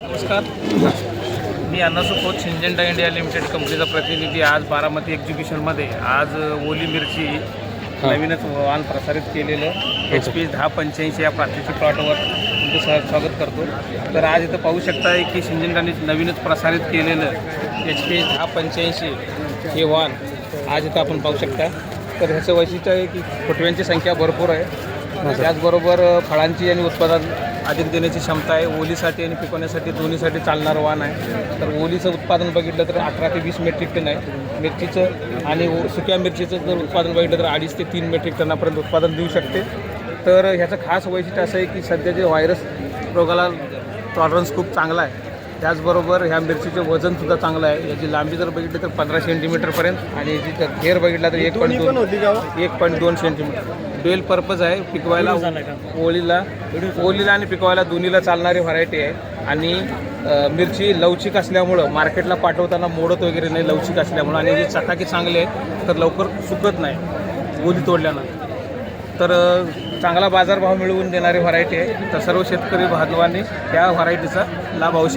नमस्कार. मी Annaso Khot India limited कंपनीचा प्रतिनिधी आज बारामती एक्झिबिशनमध्ये. आज ओली मिरची नवीनच वाहन प्रसारित केलेलं. एच पी दहा पंच्याऐंशी या प्रात्यक्षिक प्लॉटवर तुमचं सह स्वागत करतो. तर आज इथं पाहू शकता की सिंजेंडाने नवीनच प्रसारित केलेलं एच पी दहा पंच्याऐंशी हे वाहन आज इथं आपण पाहू शकता. तर ह्याचं वैशिष्ट्य आहे की फुटव्यांची संख्या भरपूर आहे. त्याचबरोबर फळांची आणि उत्पादन अधिक देण्याची क्षमता आहे. ओलीसाठी आणि पिकवण्यासाठी दोन्हीसाठी चालणारं वाहन आहे. तर ओलीचं उत्पादन बघितलं तर अठरा ते वीस मेट्रिक टन आहे. मिरचीचं आणि सुक्या मिरचीचं जर उत्पादन बघितलं तर अडीच ते तीन मेट्रिक टनापर्यंत उत्पादन देऊ शकते. तर ह्याचं खास वैशिष्ट्य असं आहे की सध्या जे व्हायरस रोगाला टॉलरन्स खूप चांगला आहे. त्याचबरोबर ह्या मिरचीचं वजनसुद्धा चांगलं आहे. याची लांबी जर बघितली तर पंधरा सेंटीमीटरपर्यंत आणि याची जर घेर बघितला तर एक पॉईंट दोन एक पॉईंट दोन सेंटीमीटर बेल पर्पज आहे. पिकवायला ओळीला ओलीला आणि पिकवायला दोन्हीला चालणारी व्हरायटी आहे. आणि मिरची लवचिक असल्यामुळं मार्केटला पाठवताना मोडत वगैरे नाही लवचिक असल्यामुळं. आणि जी चटाकी चांगली आहे तर लवकर सुकत नाही ओली तोडल्यानं. तर चांगला बाजारभाव मिळवून देणारी व्हरायटी आहे. तर सर्व शेतकरी बांधवांनी त्या व्हरायटीचा लाभ अवश्य